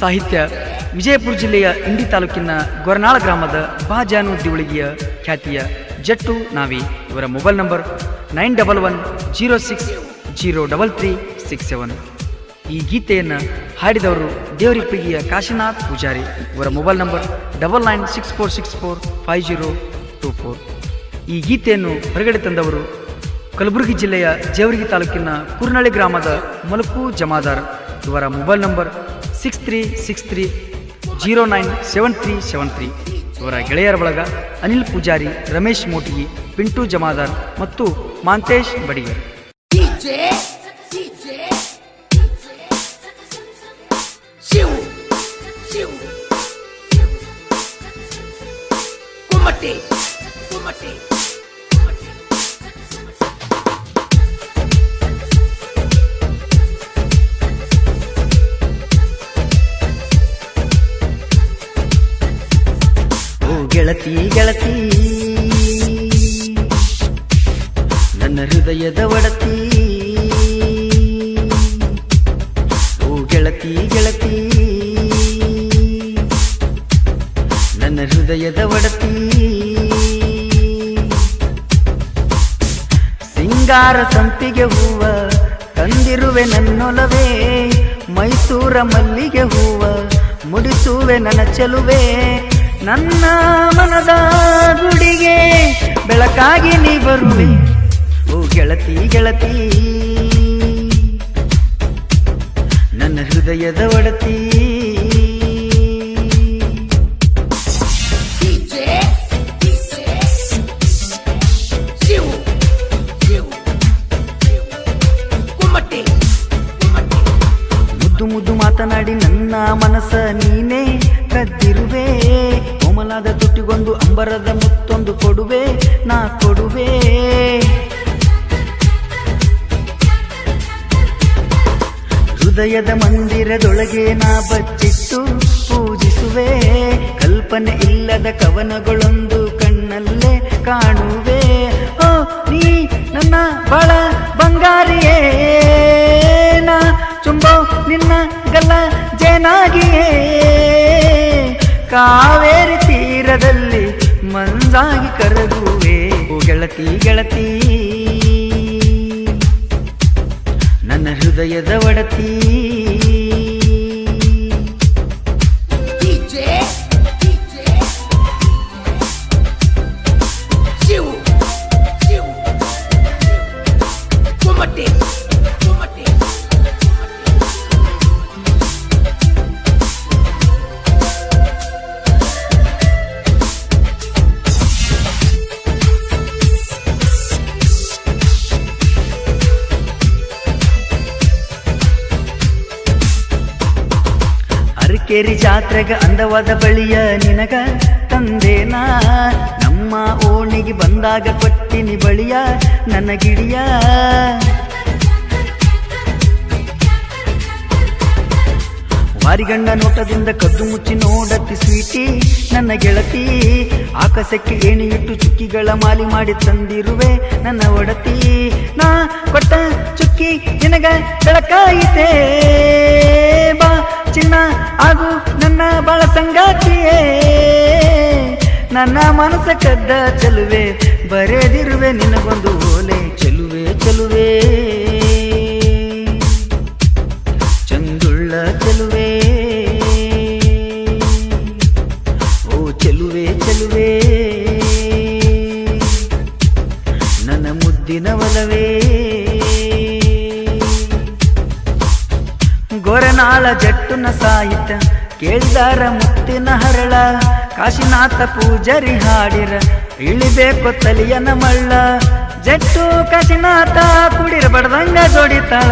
ಸಾಹಿತ್ಯ ವಿಜಯಪುರ ಜಿಲ್ಲೆಯ ಇಂಡಿ ತಾಲೂಕಿನ ಗೊರನಾಳ ಗ್ರಾಮದ ಬಾಜಾನು ದಿವಳಿಗೆಯ ಖ್ಯಾತಿಯ ಜಟ್ಟು ನಾವಿ. ಇವರ mobile number nine double one zero six zero double three six seven. ಈ ಗೀತೆಯನ್ನು ಹಾಡಿದವರು ದೇವರಿಪ್ಪಿಗೆಯ ಕಾಶಿನಾಥ್ ಪೂಜಾರಿ. ಇವರ mobile number double nine six four six four five zero two four. ಈ ಗೀತೆಯನ್ನು ಹೊರಗಡೆ ತಂದವರು ಕಲಬುರಗಿ ಜಿಲ್ಲೆಯ ಜೇವರ್ಗಿ ತಾಲೂಕಿನ ಕುರ್ನಳ್ಳಿ ಗ್ರಾಮದ ಮಲಕು ಜಮಾದಾರ್. ಇವರ mobile number six three six three zero nine seven three seven three ಇವರ ಗೆಳೆಯರ ಬಳಗ ಅನಿಲ್ ಪೂಜಾರಿ, ರಮೇಶ್ ಮೋಟಿಗಿ, ಪಿಂಟು ಜಮಾದಾರ್ ಮತ್ತು ಮಾಂತೇಶ್ ಬಡಿಗರ್. ಗೆಳತಿ ಗೆಳತಿ. ನನ್ನ ಹೃದಯದ ಒಡತಿ. ಓ ಗೆಳತಿ ಗೆಳತಿ. ನನ್ನ ಹೃದಯದ ಒಡತಿ. ಸಿಂಗಾರ ಸಂಪಿಗೆ ಹೂವ ತಂದಿರುವೆ ನನ್ನೊಲವೇ. ಮೈಸೂರ ಮಲ್ಲಿಗೆ ಹೂವ ಮುಡಿಸುವೆ ನನ್ನ ಚೆಲುವೆ. ನನ್ನ ಮನದ ಗುಡಿಗೆ ಬೆಳಕಾಗಿ ನೀ ಬರುವೆ ಓ ಗೆಳತಿ ಗೆಳತಿ. ನನ್ನ ಹೃದಯದ ಒಡತಿ. ಮುದ್ದು ಮುದ್ದು ಮಾತನಾಡಿ ನನ್ನ ಮನಸ್ಸ ನೀನೇ ಕದ್ದಿರುವೆ. ಕೋಮಲಾದ ತುಟ್ಟಿಗೊಂದು ಅಂಬರದ ಮುತ್ತೊಂದು ಕೊಡುವೆ, ನಾ ಕೊಡುವೆ. ಹೃದಯದ ಮಂದಿರದೊಳಗೆ ನಾ ಬಚ್ಚಿಟ್ಟು ಪೂಜಿಸುವೆ. ಕಲ್ಪನೆ ಇಲ್ಲದ ಕವನಗಳೊಂದು ಕಣ್ಣಲ್ಲೇ ಕಾಣುವೆ. ಓ, ನೀ ನನ್ನ ಬಾಳ ಬಂಗಾರಿಯೇ. ಜೇನಾಗಿಯೇ ಕಾವೇರಿ ತೀರದಲ್ಲಿ ಮಂಜಾಗಿ ಕರಗುವೆ. ಗೆಳತಿ ಗೆಳತಿ. ನನ್ನ ಹೃದಯದ ಒಡತಿ. ಅರಕೇರಿ ಜಾತ್ರೆಗ ಅಂದವಾದ ಬಳಿಯ ನಿನಗ ತಂದೇನಾ ನಮ್ಮ ಓಣಿಗೆ ಬಂದಾಗ ಕೊಟ್ಟಿನಿ ಬಳಿಯ ನನ್ನ ಗಿಡಿಯ. ಮಾರಿಗಂಡ ನೋಟದಿಂದ ಕದ್ದು ಮುಚ್ಚಿ ನೋಡತ್ತಿ ಸ್ವೀಟಿ ನನ್ನ ಗೆಳತಿ. ಆಕಾಶಕ್ಕೆ ಏಣಿಯಿಟ್ಟು ಚುಕ್ಕಿಗಳ ಮಾಲಿ ಮಾಡಿ ತಂದಿರುವೆ ನನ್ನ ಒಡತಿ. ನಾ ಕೊಟ್ಟ ಚುಕ್ಕಿ ನಿನಗ ಬೆಳಕಾಯಿತೇ. ಬಾ ಚಿನ್ನ ಆಗು ನನ್ನ ಬಾಳ ಸಂಗಾತಿಯೇ. ನನ್ನ ಮನಸ್ಸ ಕದ್ದ ಚಲುವೆ ಬರೆದಿರುವೆ ನಿನಗೊಂದು ಓಲೆ ಚೆಲುವೆ ಚೆಲುವೆ. ಗೊರನಾಳ ಜಟ್ಟುನ ಸಾಯಿತ ಕೇಳಿದಾರ ಮುತ್ತಿನ ಹರಳ. ಕಾಶಿನಾಥ ಪೂಜರಿ ಹಾಡಿರ, ಇಳಿಬೇಕು ತಲಿಯನ ಮಳ್ಳ. ಜಟ್ಟು ಕಾಶಿನಾಥ ಕುಡಿರ ಬಡ್ದಂಗ ಜೋಡಿತಾಳ